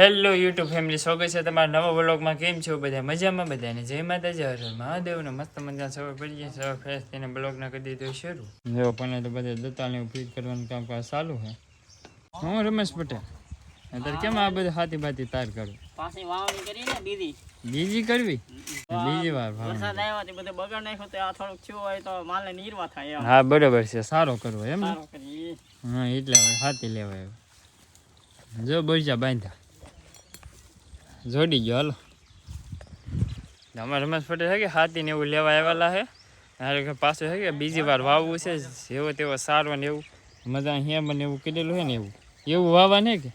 Hello YouTube family સ્વાગત છે તમારા નવા વ્લોગમાં કેમ છો બધા? મજામાં બધાને? જય માતાજી. હર મહાદેવનો મસ્ત મજા સવાર પડી જાય સવાર ફ્રેશ થઈને બ્લોગના કરી દીધો શરૂ. જો પણ તો બધા દત્તાને ફીટ કરવાનું કામકાજ ચાલુ છે. હું રમેશ પટેલ. અત્યારે કેમ આ બધું હાથી બાતી તાર કરું? પાછી વાવણી કરી ને દીદી બીજી કરવી? બીજી વાર વરસાદ આવ્યો તે બધે બગાડ નાખ્યો તો આ થોડુંક થયું હોય તો માલને નીરવા થાય હા બરોબર છે. સારો કરવો એમ સારો સારું કરી હા એટલે હાથી લેવાય જો બરજા બાંધ્યા. જોડી ગયો હાલો. અમારે રમેશ પટેલ છે કે હાથી ને એવું લેવા આવેલા છે હારે કે પાછું છે કે બીજી વાર વાવવું છે જેવો તેવો સારો ને એવું. મજા અહીંયા મને એવું કીધેલું છે ને એવું. એવું વાવવા ને કે?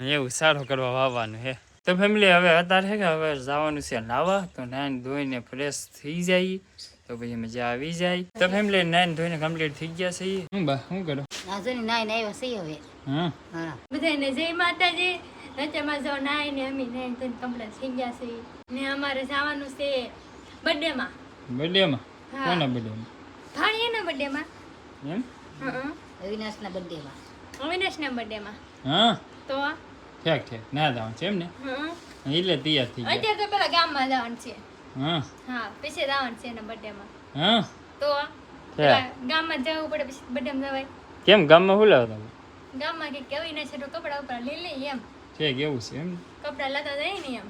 એવું સારો કરવા વાવવાનું હે. તો ફેમિલી હવે અત્યારે છે કે હવે જવાનું છે નાવા તો નાન ધોઈને ફ્રેશ થઈ જાય તો પછી મજા આવી જાય. તો ફેમિલી નાઈન ધોઈને કમ્પ્લીટ થઈ ગયા છે. હું બા શું કરો? નાજોની નાઈ નાઈ સહી હવે. હા. હા. બધાને જય માતાજી. રચામાં જો નાય ને અમી નાય તો કમ્પ્લેટ થઈ ગયા છે. ને અમારે જવાનું છે બર્થડે માં બર્થડે માં કોના બર્થડેમાં? ભાણીયાના બર્થડે માં એમ? હા અવિનાશ ના બર્થડે માં અવિનાશ ના બર્થડે માં હા? તો? ઠેક ઠેક. ના જવાનું છે એમ ને? હા એટલે તૈયાર થઈ ગયા. અત્યારે તો પેલા ગામમાં જવાનું છે. હા. હા પછી જવાનું છે એના બર્થડે માં હા? તો? ગામમાં જવું પડે પછી બર્થડે માં જવાય. કેમ ગામમાં શું લાવતા ગામમાં કે છે તો કપડા ઉપરા લઈ લઈએ એમ. ઠેક કેવું છે એમ? કપડા લતા જાય ને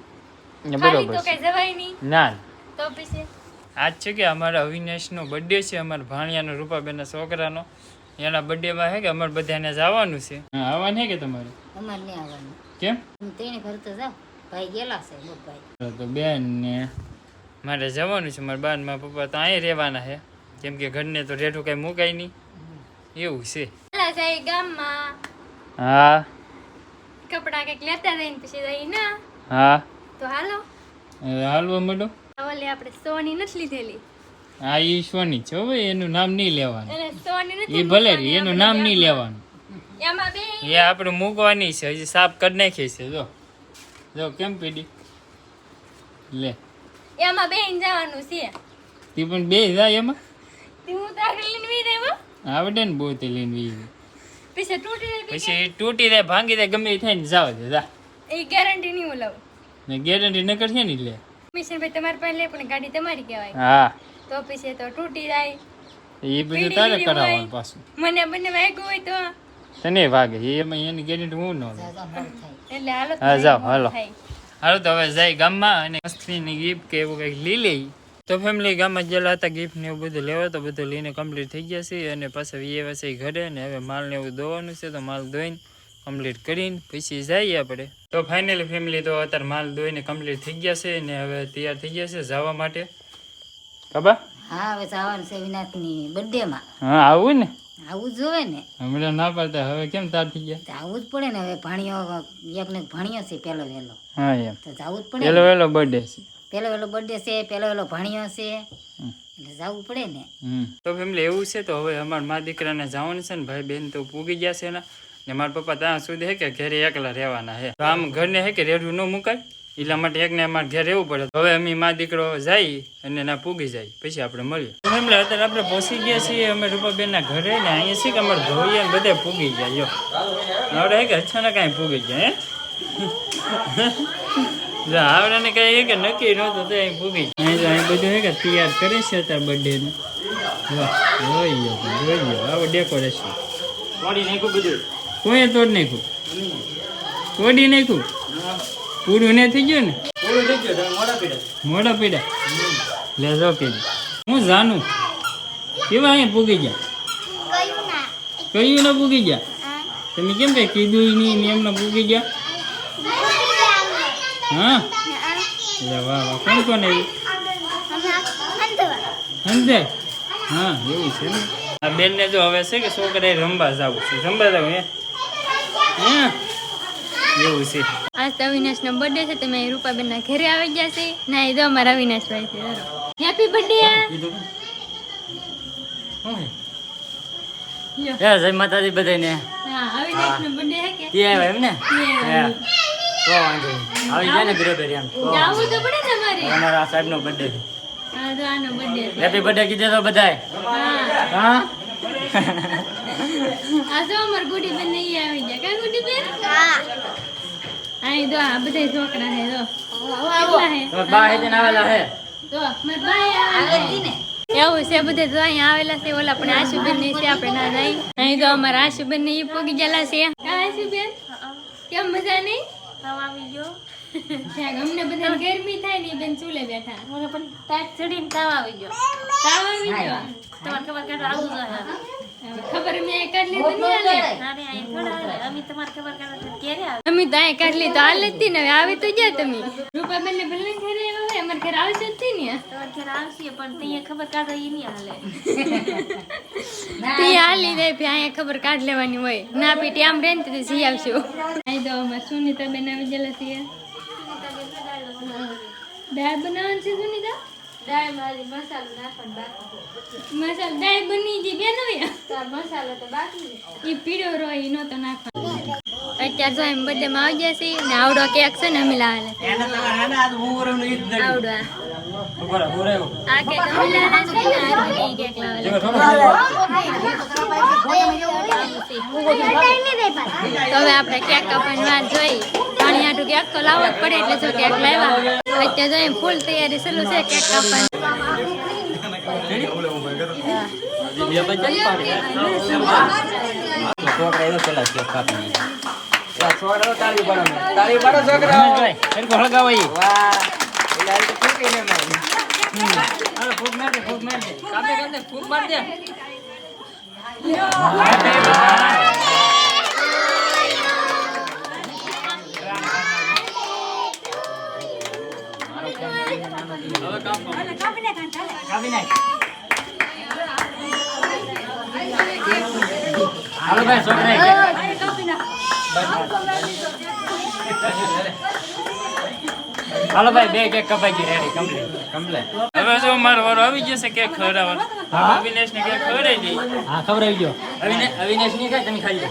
એમ. બરોબર તો છે. કઈ જવાય નહીં. ના. તો પછી? આજ છે કે અમારા અવિનાશનો બર્થડે છે અમારા ભાણિયાનો રૂપાબેનના છોકરાનો. એના બર્થડેમાં હે કે અમારે બધાને જવાનું છે? હા આવવાનું છે કે તમારે? અમારે નહીં આવવાનું. કેમ? હું તેણે ઘર તો જાવ ભાઈ ગયેલા છે મોટભાઈ તો બેન ને. મારે જવાનું છે મારા બાન મારા પપ્પા તો અહીં રહેવાના છે. કેમ કે ઘરને તો રેઠું કઈ મુકાય નહીં. એવું છે. જાય ગામમાં. હા. કપડા કંઈક લેતા જઈને પછી જઈ ના. હા. તો હાલો. હાલવા માંડો. ઓલે આપણે સોની નથી લીધેલી. આ ઈ સોની છે હવે એનું નામ નહીં લેવાનું. એને સોની નથી એ ભલે એનું નામ નહીં લેવાનું. એમાં બે એ આપણે મૂકવાની છે હજી સાફ કરી નાખી છે જો. જો કેમ પીડી? લે. એમાં બેન જવાનું છે. તી પણ બે જાય એમાં? તી હું તો આગળ લઈને વી રહ્યો આવડે ને બહુ તે લઈને વી પછી તૂટી જાય પછી તૂટી જાય ભાંગી જાય ગમે થાય ને જાવ દે જા. એ ગેરંટી નહીં ઓલાવ. ને ગેરંટી ન કરશે ને લે. મિશન ભાઈ તમારે પાસે લે પણ ગાડી તમારી કહેવાય. હા. તો પછી તો તૂટી જાય. એ બધું તારે કરાવવાનું પાછું. મને બંને વાગ્યું હોય તો. તને વાગે એમાં એની ગેરંટી હું ન એટલે હાલો હા, જાઓ, હાલો. હાલો તો હવે જાય ગામમાં અને અસ્થિની ગીફ કે એવું કંઈક લઈ લઈ. તો ફેમિલી ગામમાં જેલા હતા ગિફ્ટ ને એવું બધું લેવા તો બધું લઈને કમ્પ્લીટ થઈ ગયા છે. અને પાછા વીએ છે ઘરે ને હવે માલ ને એવું ધોવાનું છે તો માલ ધોઈને કમ્પ્લીટ કરીને પછી જઈએ આપણે. તો ફાઇનલી ફેમિલી તો અત્યારે માલ ધોઈને કમ્પ્લીટ થઈ ગયા છે ને હવે તૈયાર થઈ ગયા છે જવા માટે. ખબર હા હવે જવાનું છે અવિનાશની બર્થડેમાં હા આવું ને? આવું જોવે ને. હમણાં ના પાડતા હવે કેમ તાર થઈ ગયા? આવું જ પડે ને હવે ભાણિયો એકને ભાણિયો છે હા એમ. તો જવું જ પડે પેલો ને. બર્થડે છે. પહેલો પેલો બર્થડે છે પેલો પેલો ભણ્યો છે. એટલે જવું પડે ને. હમ. તો ફેમિલી એવું છે તો હવે અમારા મા દીકરાને જવાનું છે ને ભાઈ બેન તો પૂગી ગયા છે એના. ને મારા પપ્પા ત્યાં સુધી હે કે ઘરે એકલા રહેવાના હે. તો આમ ઘરને હે કે રેડું ન મુકાય? એટલા માટે એકને અમારે ઘરે રહેવું પડે. હવે અમે મા દીકરો જાય અને ના પૂગી જાય. પછી આપણે મળીએ. એટલે અત્યારે આપણે પહોંચી ગયા છીએ. અમે રૂપાબેનના ઘરે ને અહીંયા છે કે અમારે અને બધે પૂગી જાય યો આવડે હે કે અચાનક કાંઈ પૂગી જાય હે? જો આવડાને કઈ કે નક્કી નહોતું તો અહીં પૂગી જાય અહીં તો અહીં બધું હે કે તૈયાર કરે છે અત્યારે બર્થડે નું. જોઈ જોઈ આવો ડેકોરેશન કોડી નાખ્યું બધું? કોઈ તોડ નાખ્યું? તોડી નાખ્યું? પૂરું ને થઈ ગયું ને? પૂરું થઈ ગયું મોડા પીડે. મોઢા પીડા? લે જો કે. હું જાણું કેવા અહીંયા પૂગી ગયા? કયું ના? પૂગી ગયા? તમે કેમ કઈ કીધું નહીં ને એમને પૂગી ગયા? હા? વાહ વાહ. કોણ કોણ સમજે હા એવું છે ને. આ બેન ને જો હવે છે કે છોકરા રમવા જવું છે. રમવા જવું હે? હે? એવું છે. આજ તો અવિનાશ નો બર્થડે છે તમે રૂપાબેન ના ઘરે આવી ગયા છે. ના એ તો અમારા અવિનાશ ભાઈ છે હેપી બર્થડે એ જય માતાજી બધાને હા અવિનાશ નો બર્થડે હે. કે તે આવ્યા. એમ ને તો વાંધો. આવી જાય ને બરોબર એમ જાવું તો પડે ને અમારા. સાહેબ નો બર્થડે હા તો આનો બર્થડે હેપી બર્થડે કીધે તો બધાય હા. હા? આ જો અમાર ગુડી બેન નહીં આવી ગયા. કા ગુડી બેન? અહીં જો આ બધા છોકરા હે જો. કેટલા હે બા હેજન આવેલા હે? જો મારા ભાઈ આવેલા હે. એવું છે બધે જો અહીંયા આવેલા છે ઓલા પણ આશુબેનની છે આપણે ના જાય. અહીં તો અમારા આશુબેન ને પોગી ગયેલા છે. આશુબેન કેમ મજા નહીં આવી ગયો. ત્યાં અમને ગરમી થાય ને બેન ચૂલે બેઠા. મને પણ ટાઈટ ચડીને તાવ આવી ગયો. તાવ આવી ગયો? તમારે ખબર કાઢો આવું જોઈએ ખબર મેં કાઢ લીધું નહીં હાલે. અહીં થોડા અમે તમારે ખબર કાઢો તો ક્યારે આવે. અમે તો અહીંયા કાઢ લીધું હાલ જ હતી ને હવે આવી તો ગયા તમે. રૂપાબેન ને ભલે ઘરે આવ્યા હોય અમારે ઘરે આવશે જ હતી ને. તમારે ઘરે આવશે પણ ત્યાં ખબર કાઢો એ નહીં હાલે. ત્યાં હાલી દે અહીંયા ખબર કાઢ લેવાની હોય. ના પીટી આમ રહે ને તો જઈ આવશું અહીં તો અમારે સુનિતા બેન આવી ગયેલા છીએ દાળ બનાવવાની છે સુનિતા દાળ? મારી મસાલો નાખવાનો બાકી મસાલો દાળ બની ગઈ બેન હોય તો મસાલો તો બાકી એ પીળો રોય ઈ તો નાખવાનો. અત્યારે જો એમ બધે માં આવી જશે ને આવડો કેક છે ને અમે લાવેલા. આવડો આ. કેક અમે લાવેલા છે ને આ કેક લાવેલા તો હવે આપણે કેક કાપવાની વાત જોઈ પાણી આટું ક્યાંક તો લાવવો જ પડે એટલે જો કેક લાવ્યા. અત્યારે જો એમ ફૂલ તૈયારી શરૂ છે કેક કાપવાની. હાલો ભાઈ બે કેક કપાઈ ગઈ રેડી કમ્પ્લીટ. કમ્પ્લીટ હવે જો મારો વારો આવી જશે કેક ખવડાવવાનો? અવિનેશ ને કેક ખવડાવી દઈ હા ખબર આવી ગયો અવિને- અવિનેશની ખાય તમે ખાઈ લો.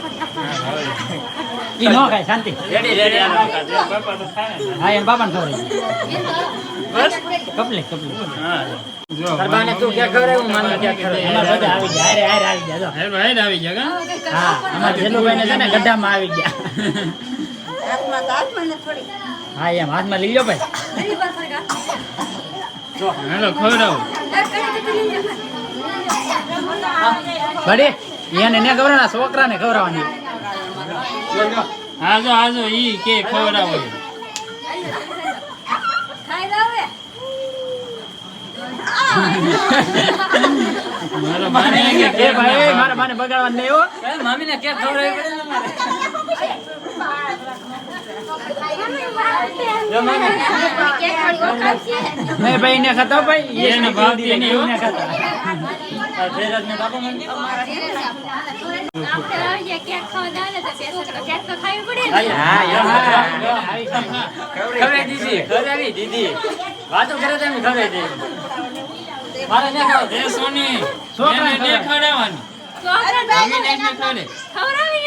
ખવડાવી એનો હા, એમ. હા, ઈ નો ખાય શાંતિ. રેડી રેડી તો. હા એમ બાપાને ખબર બસ? કપલે કપલે. હા. જો બાને તું કેક ખવડાવ્યું મામે કેક અમારા બધા આવી ગયા. હારે હારે આવી ગયા જો. ભાઈ આવી ગયા હા અમારા જેલુભાઈ ને છે ને ગઢામાં આવી ગયા. હા એમ હાથમાં લઈ લો ભાઈ. હેલો ખવડાવો. બડી એને ને ખબર ના છોકરાને ખવડાવવાની હા આજો હા ઈ કે ખવડાવો. મારો બાને કે ભાઈ મારા માને બગાડવા નહીં હો મામીને કેક ખવડાવી ભાઈ ને ખાતા ભાઈ એને ભાવ ખાતા ખાવી પડે ને હા વાતો કરે તો એમ ખવડાવી? દે મારે ન ખાવ એ સોની છોકરા મમ્મી ને? એને ખવડે ખવડાવી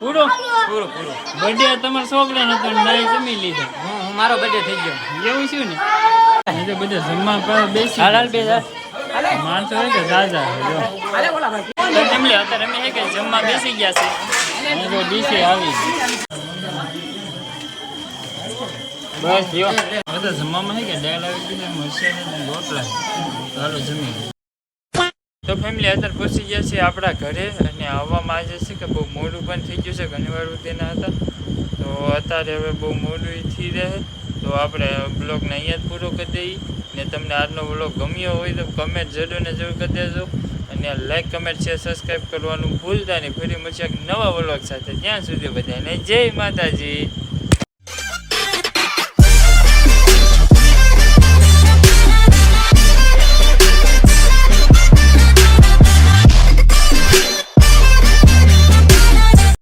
પૂરો? પૂરો પૂરો. બર્થડે તમારા છોકરાનો તો નાઈ જમી લીધો. હું મારો બર્થડે થઈ ગયો. એવું શું ને? એ બધા જમવા પર બેસી હાલ બે માણસો હોય કે છે જો. તેમને અત્યારે અમે હે કે જમવા બેસી ગયા છે. અને જો ડીસી આવી બસ જો. બધા જમવામાં હે કે દાળ આવી ગઈ ને મરચાં ને રોટલા હાલો જમી. તો ફેમિલી અત્યારે પહોંચી ગયા છે આપણા ઘરે અને આવવામાં આજે છે કે બહુ મોડું પણ થઈ ગયું છે ઘણી વાર તેના હતા. તો અત્યારે હવે બહુ મોડું થઈ રહે. તો આપણે બ્લોગને અહીંયા જ પૂરો કરી દઈએ. ને તમને આજનો બ્લોગ ગમ્યો હોય તો કમેન્ટ જરૂર ને જરૂર કરી દેજો. અને લાઈક કમેન્ટ શેર સબસ્ક્રાઈબ કરવાનું ભૂલતા નહીં. ફરી મળશે નવા બ્લોગ સાથે. ત્યાં સુધી બધાને જય માતાજી.